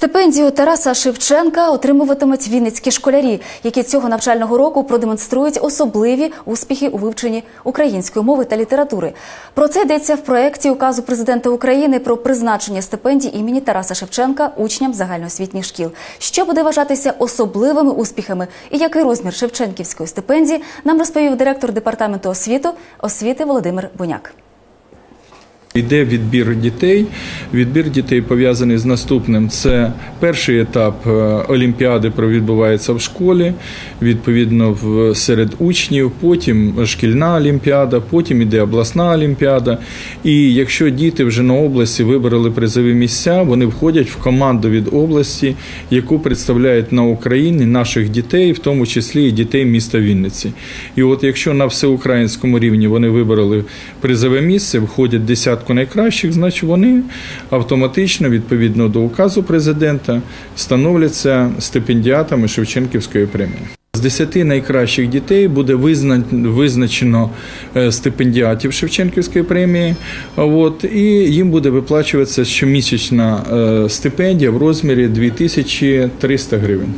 Стипендію Тараса Шевченка отримуватимуть вінницькі школярі, які цього навчального року продемонструють особливі успіхи у вивченні української мови та літератури. Про це йдеться в проєкті указу президента України про призначення стипендій імені Тараса Шевченка учням загальноосвітніх шкіл. Що буде вважатися особливими успіхами і який розмір Шевченківської стипендії, нам розповів директор департаменту освіту освіти Володимир Буняк. Йде відбір дітей. Відбір дітей пов'язаний з наступним. Це перший етап е, олімпіади відбувається в школі, відповідно серед учнів. Потім шкільна олімпіада, потім іде обласна олімпіада. І якщо діти вже на області вибрали призові місця, вони входять в команду від області, яку представляють на Україні наших дітей, в тому числі і дітей міста Вінниці. І от якщо на всеукраїнському рівні вони вибрали призове місце, входять десятку найкращих, значить вони автоматично, відповідно до указу президента, становляться стипендіатами Шевченківської премії. З 10 найкращих дітей буде визначено е, стипендіатів Шевченківської премії. От, і їм буде виплачуватися щомісячна е, стипендія в розмірі 2300 гривень.